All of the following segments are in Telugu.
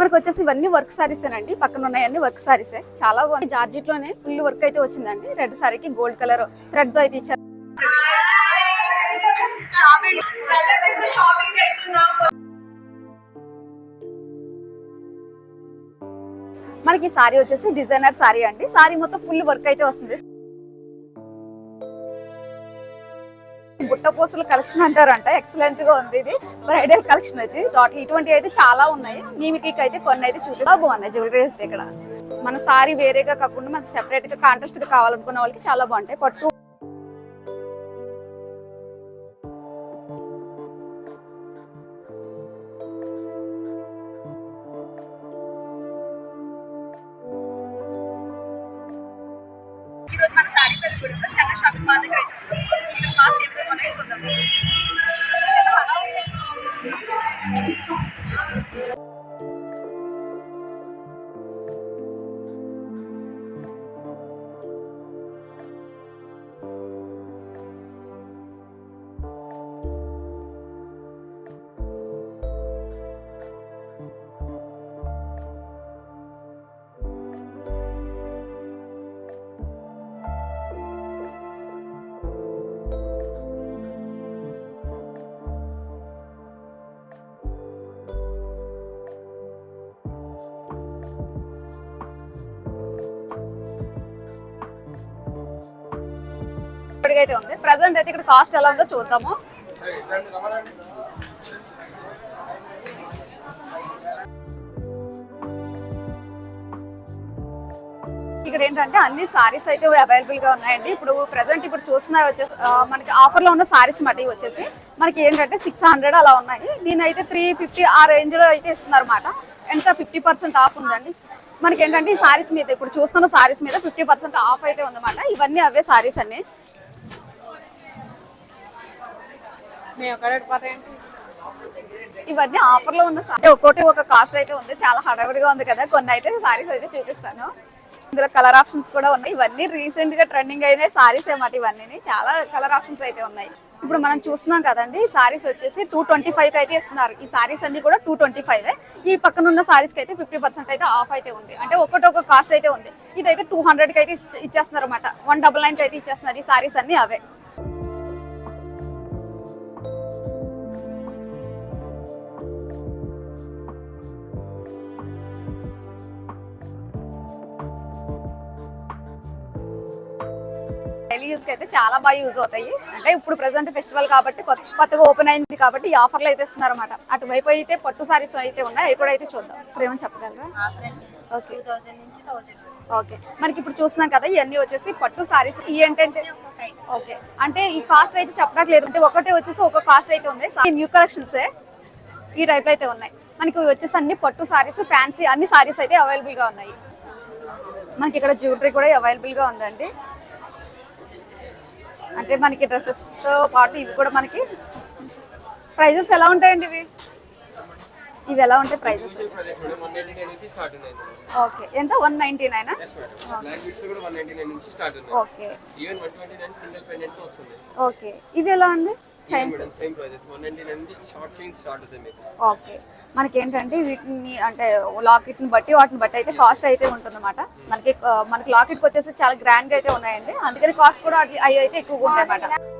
మనకు వచ్చేసి ఇవన్నీ వర్క్ సారీస్ అండి పక్కన ఉన్నాయన్నీ వర్క్ సారీసే చాలా బాగుంది. జార్జెట్లోనే ఫుల్ వర్క్ అయితే వచ్చిందండి. రెడ్ సారీకి గోల్డ్ కలర్ థ్రెడ్తో అయితే ఇచ్చారు. మనకి ఈ సారీ వచ్చేసి డిజైనర్ సారీ అండి. సారీ మొత్తం ఫుల్ వర్క్ అయితే వస్తుంది. బుట్ట కలెక్షన్ అంటారంట. ఎక్సలెంట్గా ఉంది ఇది. బ్రైడల్ కలెక్షన్ అయితే టోటల్ ఇటువంటి అయితే చాలా ఉన్నాయి. మీమికి అయితే కొన్ని అయితే చూపిస్తా. బాగున్నాయి జ్యువెలరీ అయితే ఇక్కడ. మన సారీ వేరేగా కాకుండా మనకి సెపరేట్గా కాంట్రాస్ట్గా కావాలనుకున్న వాళ్ళకి చాలా బాగుంటాయి. పట్టు ああそう。అయితే ఉంది ప్రజెంట్ అయితే ఇక్కడ కాస్ట్ ఎలా ఉందో చూద్దాము. ఇక్కడ ఏంటంటే అన్ని సారీస్ అయితే అవైలబుల్గా ఉన్నాయండి. ఇప్పుడు ప్రెసెంట్ ఇప్పుడు చూస్తున్న వచ్చేసి ఆ, మనకి ఆఫర్లో ఉన్న సారీస్ మట్టి వచ్చేసి మనకి ఏంటంటే సిక్స్ హండ్రెడ్ అలా ఉన్నాయి. నేనైతే త్రీ ఫిఫ్టీ ఆ రేంజ్లో అయితే ఇస్తున్నారు అనమాట ఎంత? ఫిఫ్టీ పర్సెంట్ ఆఫ్ ఉందండి. మనకి ఏంటంటే ఈ సారీస్ మీద ఇప్పుడు చూస్తున్న సారీస్ మీద ఫిఫ్టీ పర్సెంట్ ఆఫ్ అయితే ఉందన్నమాట. ఇవన్నీ అవే సారీస్ అన్ని మేము అక్కడ పోతాయండి ఇవన్నీ ఆఫర్లో ఉన్న సారీ ఒక్కోటి ఒక కాస్ట్ అయితే ఉంది. చాలా హడావిడిగా ఉంది కదా. కొన్ని అయితే సారీస్ అయితే చూపిస్తాను. ఇందులో కలర్ ఆప్షన్స్ కూడా ఉన్నాయి. ఇవన్నీ రీసెంట్గా ట్రెండింగ్ అయిన సారీస్ ఏమాట ఇవన్నీ చాలా కలర్ ఆప్షన్స్ అయితే ఉన్నాయి. ఇప్పుడు మనం చూస్తున్నాం కదండి సారీస్ వచ్చేసి టూ ట్వంటీ ఫైవ్ అయితే ఇస్తున్నారు. ఈ సారీస్ అన్ని కూడా టూ ట్వంటీ ఫైవ్ ఈ పక్కన ఉన్న సారీస్ అయితే ఫిఫ్టీ పర్సెంట్ అయితే ఆఫ్ అయితే ఉంది. అంటే ఒకటి ఒక కాస్ట్ అయితే ఉంది. ఇదైతే టూ హండ్రెడ్కి అయితే ఇచ్చేస్తున్నారు అనమాట వన్ డబల్ నైన్కి అయితే ఇచ్చేస్తున్నారు ఈ సారీస్ అన్ని అవే. డైలీ యూస్కి అయితే చాలా బాగా యూజ్ అవుతాయి. అంటే ఇప్పుడు ప్రెసెంట్ ఫెస్టివల్ కాబట్టి కొత్త కొత్తగా ఓపెన్ అయింది కాబట్టి ఈ ఆఫర్లు అయితే ఇస్తున్నారు అనమాట అటువైపు అయితే పట్టు సారీస్ అయితే ఉన్నాయి. అవి కూడా అయితే చూద్దాం. ఇప్పుడు ఏమని చెప్పగలరా? ఓకే ఓకే మనకి ఇప్పుడు చూస్తున్నాం కదా ఇవన్నీ వచ్చేసి పట్టు సారీస్ ఈ ఏంటంటే ఓకే అంటే ఈ కాస్ట్ అయితే చెప్పడానికి లేదు. అంటే ఒకటే వచ్చేసి ఒక కాస్ట్ అయితే ఉంది. న్యూ కలెక్షన్స్ ఈ టైప్ అయితే ఉన్నాయి. మనకి వచ్చేసి అన్ని పట్టు సారీస్ ఫ్యాన్సీ అన్ని సారీస్ అయితే అవైలబుల్గా ఉన్నాయి. మనకి ఇక్కడ జ్యువెలరీ కూడా అవైలబుల్గా ఉందండి. అంటే మనకి డ్రెస్సెస్తో పాటు ఇవి కూడా మనకి ప్రైజెస్ ఎలా ఉంటాయండి ఇవి? ఇవి ఎలా ఉంటాయి ప్రైజెస్? ఓకే. ఎంత? వన్ నైన్టీ నైనా ఓకే. ఓకే. ఇవి ఎలా అండి? Same prices one ninety nine నుంచి షార్ట్ చైన్ స్టార్ట్ అవుతాయి మీకు ఓకే మనకి ఏంటంటే వీటిని అంటే లాకెట్ని బట్టి వాటిని బట్టి అయితే కాస్ట్ అయితే ఉంటుందన్నమాట. మనకి మనకి లాకెట్ వచ్చేసి చాలా గ్రాండ్గా అయితే ఉన్నాయండి. అందుకని కాస్ట్ కూడా అవి అవి అయితే ఎక్కువగా ఉంటాయి అన్నమాట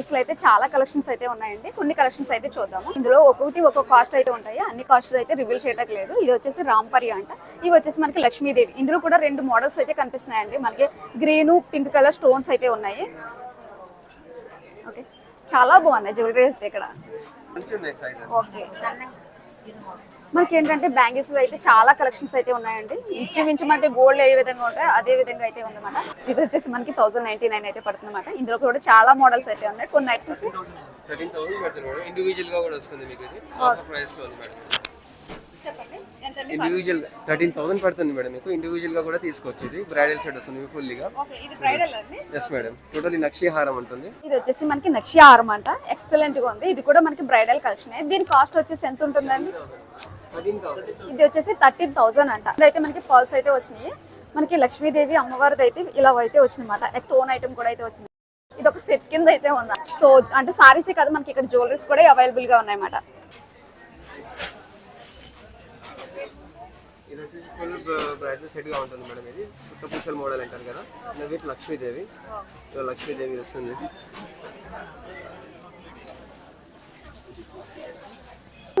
బ్యాంగిల్స్లో అయితే చాలా కలెక్షన్స్ అయితే ఉన్నాయండి. కొన్ని కలెక్షన్స్ అయితే చూద్దాము. ఇందులో ఒక్కొక్కటి ఒక్కొక్క కాస్ట్ అయితే ఉంటాయి. అన్ని కాస్ట్ అయితే రివీల్ చేయడం లేదు. ఇది వచ్చేసి రాంపరి అంట. ఇవి వచ్చేసి మనకి లక్ష్మీదేవి. ఇందులో కూడా రెండు మోడల్స్ అయితే కనిపిస్తున్నాయండి. మనకి గ్రీన్ పింక్ కలర్ స్టోన్స్ అయితే ఉన్నాయి. ఓకే చాలా బాగున్నాయి. జ్యువెలరీ అయితే ఇక్కడ. ఓకే మనకి ఏంటంటే బ్యాంగిల్స్ అయితే చాలా కలెక్షన్స్ అయితే ఉన్నాయండి. ఇంచుమించు మనకి గోల్డ్ ఏ విధంగా ఉంటాయి అదే విధంగా అయితే ఉందన్నమాట. ఇది వచ్చేసి మనకి థౌసండ్ నైన్టీ నైన్ అయితే పడుతుందన్నమాట. ఇందులో కూడా చాలా మోడల్స్ అయితే ఉన్నాయి. కొన్ని వచ్చేసి పడుతుంది ఇండివిజువల్గా కూడా వస్తుంది మీకు ప్రైస్లో చెప్పండి. ఎంత ఇండివిజువల్ థర్టీన్ థౌసండ్ పడుతుంది మేడం మీకు. ఇండివిజువల్గా కూడా తీసుకోవచ్చు ఇది. బ్రైడల్ సెట్ వస్తుంది ఫుల్లీగా ఓకే ఇది బ్రైడల్ అండి? ఎస్ మేడం టోటలీ నక్షి హారం ఉంటుంది ఇది వచ్చేసి మనకి నక్షి హారం అంట. ఎక్సలెంట్గా ఉంది. ఇది కూడా మనకి బ్రైడల్ కలెక్షన్ దీని కాస్ట్ వచ్చేసి ఎంత ఉంటుందండి? ఇది వచ్చేసి థర్టీన్ థౌసండ్ అంట. ఇదైతే మనకి పర్ల్స్ అయితే వచ్చినాయి. మనకి లక్ష్మీదేవి అమ్మవారిది అయితే ఇలా అయితే వచ్చింది అనమాట స్టోన్ ఐటమ్ కూడా అయితే వచ్చింది. ఇది ఒక సెట్ కింద అయితే ఉంది? సో అంటే సారీసే కాదు మనకి ఇక్కడ జ్యువెలరీస్ కూడా అవైలబుల్గా ఉన్నాయన్నమాట. ఇది వచ్చేసి ఫుల్ బ్రైడల్ సెట్గా ఉంటుంది మేడం ఇది. పుట్ట పూసల మోడల్ అంటారు కదా. విత్ లక్ష్మీదేవి. లక్ష్మీదేవి వస్తుంది.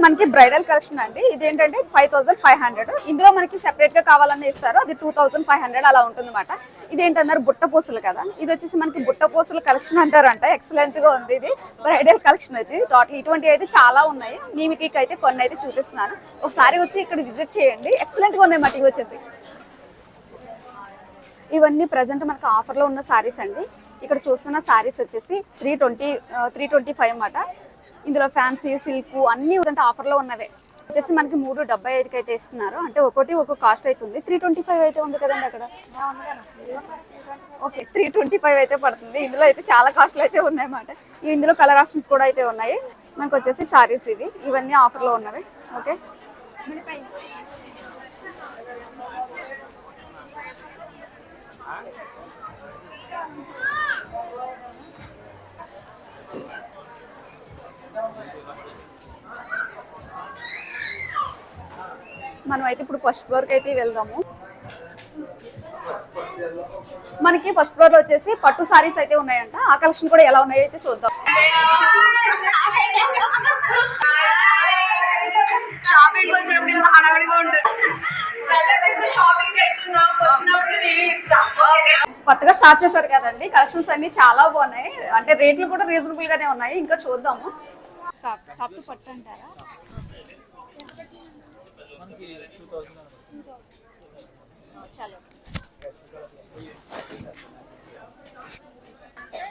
మనకి బ్రైడల్ కలెక్షన్ అండి. ఇది ఏంటంటే ఫైవ్ థౌసండ్ ఫైవ్ హండ్రెడ్. ఇందులో మనకి సెపరేట్గా కావాలని ఇస్తారు అది టూ థౌసండ్ ఫైవ్ హండ్రెడ్ అలా ఉంటుంది అనమాట ఇది ఏంటన్నారు బుట్ట పూసలు కదా. ఇది వచ్చేసి మనకి బుట్ట పూసల కలెక్షన్ అంటారంట. ఎక్సలెంట్గా ఉంది ఇది. బ్రైడల్ కలెక్షన్ అయితే టోటల్ ఇటువంటి అయితే చాలా ఉన్నాయి. మేము అయితే కొన్ని అయితే చూపిస్తున్నాను. ఒకసారి వచ్చి ఇక్కడ విజిట్ చేయండి. ఎక్సలెంట్గా ఉన్నాయి మాట ఇవి వచ్చేసి. ఇవన్నీ ప్రజెంట్ మనకు ఆఫర్లో ఉన్న సారీస్ అండి. ఇక్కడ చూస్తున్న సారీస్ వచ్చేసి three twenty three twenty five అన్నమాట. ఇందులో ఫ్యాన్సీ సిల్క్ అన్ని ఆఫర్లో ఉన్నవే. వచ్చేసి మనకి మూడు డెబ్బై ఐదుకి అయితే ఇస్తున్నారు. అంటే ఒకటి ఒక కాస్ట్ అవుతుంది త్రీ ట్వంటీ ఫైవ్ అయితే ఉంది కదండి అక్కడ? ఓకే త్రీ ట్వంటీ ఫైవ్ అయితే పడుతుంది. ఇందులో అయితే చాలా కాస్ట్లు అయితే ఉన్నాయన్నమాట. ఇందులో కలర్ ఆప్షన్స్ కూడా అయితే ఉన్నాయి. మనకు వచ్చేసి సారీస్ ఇవి. ఇవన్నీ ఆఫర్లో ఉన్నవి. ఓకే? మనం అయితే ఇప్పుడు ఫస్ట్ ఫ్లోర్కి అయితే వెళ్దాము. మనకి ఫస్ట్ ఫ్లోర్లో వచ్చేసి పట్టు సారీస్ అయితే ఉన్నాయంట. ఆ కలెక్షన్ కూడా ఎలా ఉన్నాయో అయితే చూద్దాం. షాపింగ్ వచ్చినప్పుడు ఇంత హడావిడిగా ఉంటుంది. కొత్తగా స్టార్ట్ చేశారు కదండి. కలెక్షన్స్ అన్ని చాలా బాగున్నాయి. అంటే రేట్లు కూడా రీజనబుల్ గానే ఉన్నాయి. ఇంకా చూద్దాము. సాఫ్ట్ సాఫ్ట్ పట్టు అంటారా?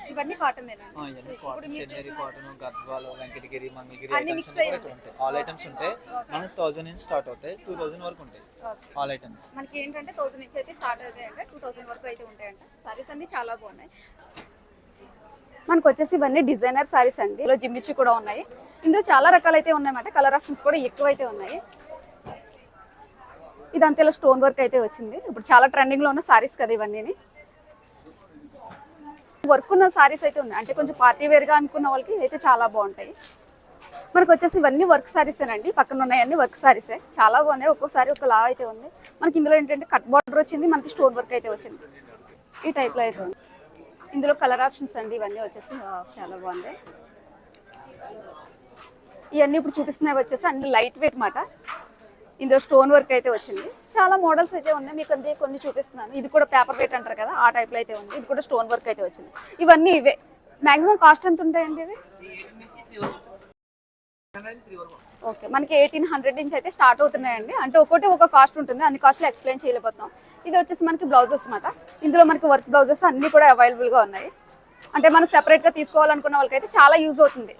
ఇవన్నీ కాటన్ ఆ, ఇవన్నీ కాటన్ చెన్నరి కాటన్ గద్వాలు వెంకటగిరి మంగళగిరి అన్ని ఐటమ్స్ mix అయి కూడా ఉంటాయి ఆల్ ఐటమ్స్ ఉంటాయి. మనకి థౌసండ్ నుంచి స్టార్ట్ అవుతాయి. టూ థౌసండ్ వరకు ఉంటాయి. ఆల్ ఐటమ్స్ మనకి ఏంటంటే థౌసండ్ నుంచి అయితే స్టార్ట్ అవుతాయంట టూ థౌసండ్ వరకు అయితే ఉంటాయంట. సారీస్ అన్ని చాలా బాగున్నాయి. మనకు వచ్చేసి ఇవన్నీ డిజైనర్ సారీస్ అండి. ఇందులో జిమ్మిచ్చి కూడా ఉన్నాయి. ఇందులో చాలా రకాలు అయితే ఉన్నాయన్నమాట. కలర్ ఆప్షన్స్ కూడా ఎక్కువ అయితే ఉన్నాయి. ఇదంతా ఇలా స్టోన్ వర్క్ అయితే వచ్చింది. ఇప్పుడు చాలా ట్రెండింగ్లో ఉన్న సారీస్ కదా ఇవన్నీ వర్క్ ఉన్న సారీస్ అయితే ఉన్నాయి. అంటే కొంచెం పార్టీ వేర్గా అనుకున్న వాళ్ళకి అయితే చాలా బాగుంటాయి. మనకు వచ్చేసి ఇవన్నీ వర్క్ సారీసేనండి పక్కన ఉన్నాయన్నీ వర్క్ సారీసే చాలా బాగున్నాయి. ఒక్కోసారి ఒకలా అయితే ఉంది. మనకి ఇందులో ఏంటంటే కట్ బార్డర్ వచ్చింది. మనకి స్టోన్ వర్క్ అయితే వచ్చింది. ఈ టైప్లో అయితే ఉంది. ఇందులో కలర్ ఆప్షన్స్ అండి. ఇవన్నీ వచ్చేసి చాలా బాగుంది ఇవన్నీ ఇప్పుడు చూపిస్తున్నవి వచ్చేసి అన్ని లైట్ వెయిట్ మాట. ఇందులో స్టోన్ వర్క్ అయితే వచ్చింది. చాలా మోడల్స్ అయితే ఉన్నాయి. మీకు అంతే కొన్ని చూపిస్తున్నాను. ఇది కూడా పేపర్ వెయిట్ అంటారు కదా ఆ టైప్లో అయితే ఉంది. ఇది కూడా స్టోన్ వర్క్ అయితే వచ్చింది. ఇవన్నీ ఇవే. మాక్సిమం కాస్ట్ ఎంత ఉంటాయండి ఇవి? ఓకే మనకి ఎయిటీన్ హండ్రెడ్ నుంచి అయితే స్టార్ట్ అవుతున్నాయండి. అంటే ఒక్కొక్కటి ఒక కాస్ట్ ఉంటుంది. అన్ని కాస్ట్లు ఎక్స్ప్లెయిన్ చేయలేకపోతాం ఇది వచ్చేసి మనకి బ్లౌజెస్ అన్నమాట. ఇందులో మనకి వర్క్ బ్లౌజెస్ అన్ని కూడా అవైలబుల్గా ఉన్నాయి. అంటే మనం సెపరేట్గా తీసుకోవాలనుకున్న వాళ్ళకైతే చాలా యూజ్ అవుతుంది.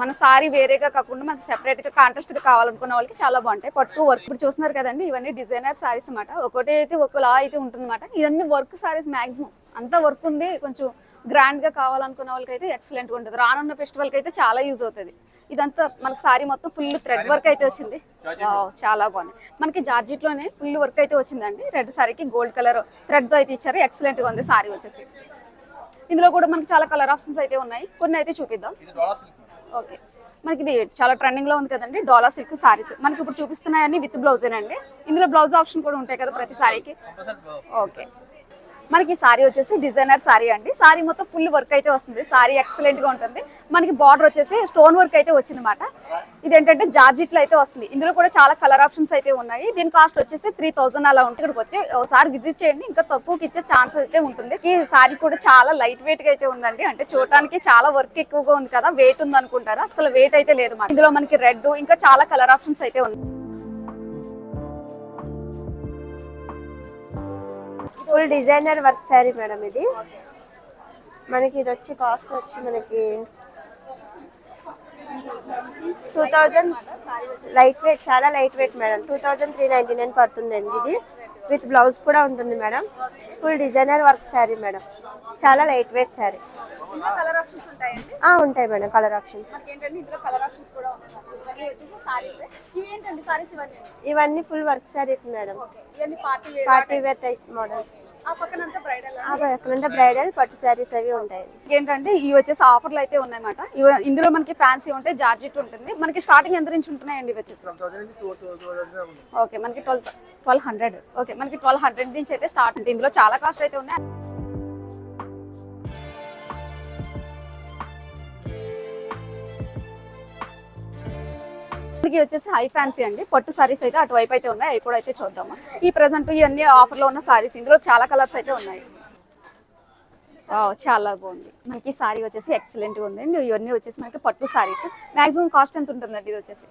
మన సారీ వేరేగా కాకుండా మనకి సెపరేట్గా కాంట్రాస్ట్గా కావాలనుకున్న వాళ్ళకి చాలా బాగుంటాయి. పట్టు వర్క్ ఇప్పుడు చూస్తున్నారు కదండి ఇవన్నీ డిజైనర్ సారీస్ అన్నమాట. ఒకటి అయితే ఒకలా అయితే ఉంటుంది అనమాట ఇవన్నీ వర్క్ సారీస్ మాక్సిమం అంతా వర్క్ ఉంది కొంచెం గ్రాండ్గా కావాలనుకున్న వాళ్ళకైతే ఎక్సలెంట్గా ఉంటుంది. రానున్న ఫెస్టివల్కి అయితే చాలా యూజ్ అవుతుంది. ఇదంతా మనకి సారీ మొత్తం ఫుల్ థ్రెడ్ వర్క్ అయితే వచ్చింది. చాలా బాగుంది. మనకి జార్జిట్లోనే ఫుల్ వర్క్ అయితే వచ్చిందండి. రెడ్ సారీకి గోల్డ్ కలర్ థ్రెడ్తో అయితే ఇచ్చారు. ఎక్సలెంట్గా ఉంది సారీ వచ్చేసి. ఇందులో కూడా మనకి చాలా కలర్ ఆప్షన్స్ అయితే ఉన్నాయి. కొన్ని అయితే చూపిద్దాం. ఓకే. మనకి ఇది చాలా ట్రెండింగ్లో ఉంది కదండి డోలా సిల్క్ సారీస్. మనకి ఇప్పుడు చూపిస్తున్నాయని విత్ బ్లౌజేనండి. ఇందులో బ్లౌజ్ ఆప్షన్ కూడా ఉంటాయి కదా ప్రతి సారీకి? ఓకే. మనకి సారీ వచ్చేసి డిజైనర్ సారీ అండి. సారీ మొత్తం ఫుల్ వర్క్ అయితే వస్తుంది. సారీ ఎక్సలెంట్గా ఉంటుంది. మనకి బార్డర్ వచ్చేసి స్టోన్ వర్క్ అయితే వచ్చింది అనమాట ఇదేంటంటే జార్జిట్లో అయితే వస్తుంది. ఇందులో కూడా చాలా కలర్ ఆప్షన్స్ అయితే ఉన్నాయి. దీని కాస్ట్ వచ్చేసి త్రీ థౌసండ్ అలా ఉంటుంది. ఇక్కడికి వచ్చి ఒకసారి విజిట్ చేయండి. ఇంకా తక్కువకి ఇచ్చే ఛాన్స్ అయితే ఉంటుంది. ఈ సారీ కూడా చాలా లైట్ వెయిట్గా అయితే ఉందండి. అంటే చూడటానికి చాలా వర్క్ ఎక్కువగా ఉంది కదా. వెయిట్ ఉంది అనుకుంటారు అసలు వెయిట్ అయితే లేదు ఇందులో మనకి రెడ్ ఇంకా చాలా కలర్ ఆప్షన్స్ అయితే ఉన్నాయి. Full designer work sari madam ఇది. మనకి ఇది వచ్చి కాస్ట్ వచ్చి మనకి టూ థౌజండ్ లైట్ వెయిట్ చాలా light weight madam two thousand three ninety nine పడుతుందండి ఇది. విత్ బ్లౌజ్ కూడా ఉంటుంది madam full designer work sari madam చాలా లైట్ వెయిట్ శారీ ఉంటాయి మేడం కలర్ ఆప్షన్స్ ఇవన్నీ full work saris madam party wear type models ఆ పక్కనంతా బ్రైడల్ పట్టు శారీస్ అవి ఉంటాయి. ఏంటంటే ఇవి వచ్చేసి ఆఫర్లు అయితే ఉన్నాయన్నమాట. ఇవి ఇందులో మనకి ఫ్యాన్సీ ఉంటాయి జార్జెట్ ఉంటుంది. మనకి స్టార్టింగ్ ఎంత నుంచి ఉంటున్నాయండి ఇవి వచ్చేసి? ఓకే మనకి ట్వెల్వ్ ట్వెల్వ్ హండ్రెడ్ ఓకే మనకి ట్వెల్వ్ హండ్రెడ్ నుంచి అయితే స్టార్ట్ ఉంటుంది ఇందులో చాలా కాస్ట్ అయితే ఉన్నాయి. మనకి వచ్చేసి హై ఫ్యాన్సీ అండి. పట్టు సారీస్ అయితే అటువైపు అయితే ఉన్నాయి. అవి కూడా అయితే చూద్దాము. ఈ ప్రెసెంట్ ఇవన్నీ ఆఫర్లో ఉన్న సారీస్ ఇందులో చాలా కలర్స్ అయితే ఉన్నాయి. చాలా బాగుంది. మనకి సారీ వచ్చేసి ఎక్సలెంట్గా అండి ఇవన్నీ వచ్చేసి మనకి పట్టు సారీస్ మాక్సిమం కాస్ట్ ఎంత ఉంటుందండి ఇది వచ్చేసి?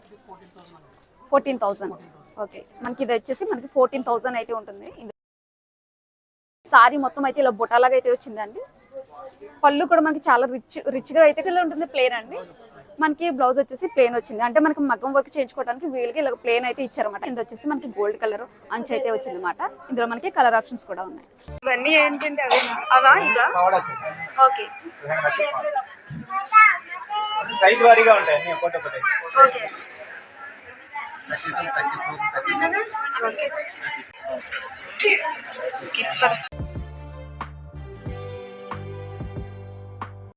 ఫోర్టీన్ థౌసండ్ ఓకే మనకి ఇది వచ్చేసి మనకి ఫోర్టీన్ థౌసండ్ అయితే ఉంటుంది. సారీ మొత్తం అయితే ఇలా బుటాలాగా అయితే వచ్చిందండి. పళ్ళు కూడా మనకి చాలా రిచ్ రిచ్గా అయితే ఇలా ఉంటుంది. ప్లేన్ అండి. మనకి బ్లౌజ్ వచ్చేసి ప్లేన్ వచ్చింది. అంటే మనకి మగ్గం వర్క్ చేయించుకోవడానికి వీళ్ళకి ఇలా ప్లేన్ అయితే ఇచ్చారన్నమాట. ఇది వచ్చేసి మనకి గోల్డ్ కలర్ అంచు అయితే వచ్చింది అనమాట ఇందులో మనకి కలర్ ఆప్షన్స్ కూడా ఉన్నాయి. ఇవన్నీ ఏంటంటే అవా? ఇదా? ఓకే. సైజ్ వారీగా ఉంటాయి. ఒకటి ఒకటి ఓకే. ఓకే.